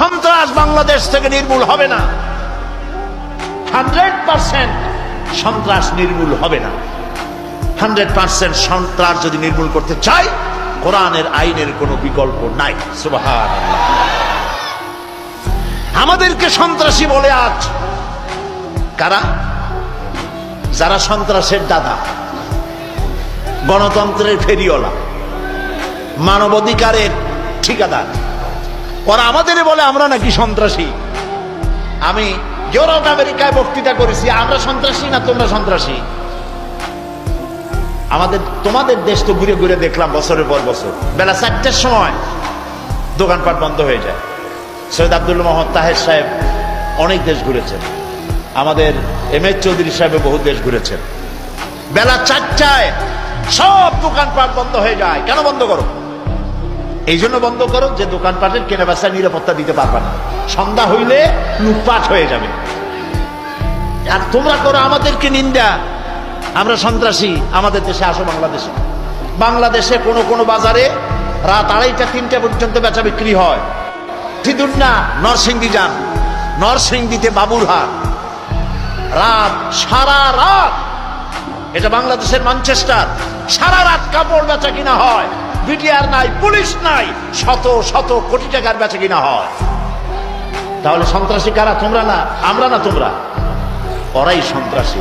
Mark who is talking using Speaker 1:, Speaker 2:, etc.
Speaker 1: সন্ত্রাস বাংলাদেশ থেকে নির্মূল হবে না। হান্ড্রেড পার্সেন্ট সন্ত্রাস নির্মূল হবে না। হান্ড্রেড পার্সেন্ট সন্ত্রাস যদি নির্মূল করতে চাই, কোরআনের আইনের কোনো বিকল্প নাই। সুবাহান আমাদেরকে সন্ত্রাসী বলে আজ কারা? যারা সন্ত্রাসের দাদা, গণতন্ত্রের ফেরিওয়ালা, মানবাধিকারের ঠিকাদার ওরা আমাদের বলে, আমরা নাকি সন্ত্রাসী। আমি ইউরোপ, আমেরিকায় বক্তৃতা করেছি, আমরা সন্ত্রাসী না তোমরা সন্ত্রাসী? আমাদের, তোমাদের দেশ তো ঘুরে ঘুরে দেখলাম বছরের পর বছর। বেলা চারটের সময় দোকানপাট বন্ধ হয়ে যায়। সৈয়দ আব্দুল মোহাম্মদ তাহের সাহেব অনেক দেশ ঘুরেছেন। আমাদের এম এস চৌধুরী সাহেব বহু দেশ ঘুরেছেন। বেলা চারটায় সব দোকানপাট বন্ধ হয়ে যায়। কেন বন্ধ করো? এই জন্য বন্ধ করো যে দোকানপাটের কেনা বেচা নিরাপত্তা দিতে পারবে না। সন্ধ্যা হইলে লুটপাট হয়ে যাবে। আর তোমরা করো আমাদেরকে নিন্দা। আমরা সন্ত্রাসী, আমাদের দেশে আসো বাংলাদেশে। বাংলাদেশে কোনো কোনো বাজারে রাত আড়াইটা, তিনটা পর্যন্ত বেচা বিক্রি হয়। সিদুর না নরসিংদী যান। নরসিংদীতে বাবুরহাট রাত, সারা রাত। এটা বাংলাদেশের ম্যানচেস্টার সারা রাত কাপড় বেচা কিনা হয়। বিটিআর নাই, পুলিশ নাই, শত শত কোটি টাকার বেঁচে কিনা হয়। তাহলে সন্ত্রাসী কারা? তোমরা না? আমরা না তোমরা? ওরাই সন্ত্রাসী।